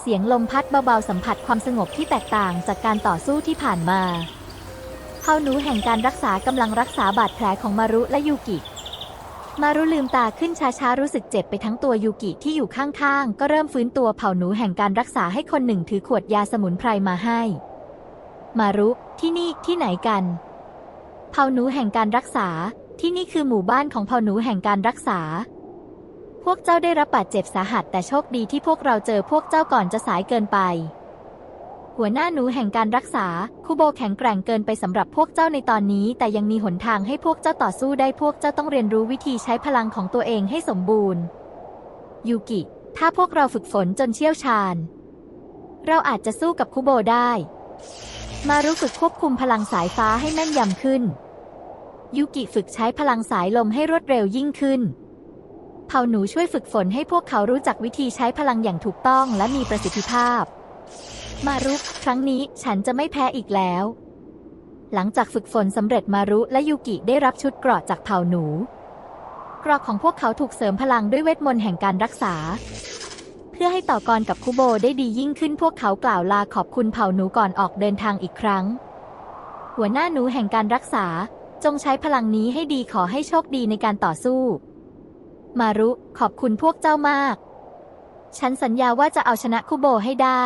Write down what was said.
เสียงลมพัดเบาๆสัมผัสความสงบที่แตกต่างจากการต่อสู้ที่ผ่านมาเผ่าหนูแห่งการรักษากำลังรักษาบาดแผลของมารุและยูกิ มารุลืมตาขึ้นช้าๆรู้สึกเจ็บไปทั้งตัวยูกิที่อยู่ข้างๆ ก็เริ่มฟื้นตัวเผ่าหนูแห่งการรักษาให้คนหนึ่งถือขวดยาสมุนไพรมาให้ มารุที่นี่ที่ไหนกัน เผ่าหนูแห่งการรักษาที่นี่คือหมู่บ้านของเผ่าหนูแห่งการรักษา พวกเจ้าได้รับบาดเจ็บสาหัส แต่โชคดีที่พวกเราเจอพวกเจ้าก่อนจะสายเกินไป หัวหน้าหนูแห่งการรักษาคุโบแข็งแกร่งเกินไปสำหรับพวกเจ้าในตอนนี้ แต่ยังมีหนทางให้พวกเจ้าต่อสู้ได้พวกเจ้าต้องเรียนรู้วิธีใช้พลังของตัวเองให้สมบูรณ์ ยูกิ ถ้าพวกเราฝึกฝนจนเชี่ยวชาญ เราอาจจะสู้กับคุโบได้ มารู้ฝึกควบคุมพลังสายฟ้าให้แม่นยำขึ้น ยูกิฝึกใช้พลังสายลมให้รวดเร็วยิ่งขึ้น เผ่าหนูช่วยฝึกฝนให้พวกเขารู้จักวิธีใช้พลังอย่างถูกต้องและมีประสิทธิภาพ มารุครั้งนี้ฉันจะไม่แพ้อีกแล้ว หลังจากฝึกฝนสำเร็จมารุและยูกิได้รับชุดเกราะจากเผ่าหนูเกราะของพวกเขาถูกเสริมพลังด้วยเวทมนต์แห่งการรักษา เพื่อให้ต่อกรกับคุโบได้ดียิ่งขึ้นพวกเขากล่าวลาขอบคุณเผ่าหนูก่อนออกเดินทางอีกครั้ง หัวหน้าหนูแห่งการรักษาจงใช้พลังนี้ให้ดีขอให้โชคดีในการต่อสู้ มารุ ขอบคุณพวกเจ้ามาก ฉันสัญญาว่าจะเอาชนะคุโบให้ได้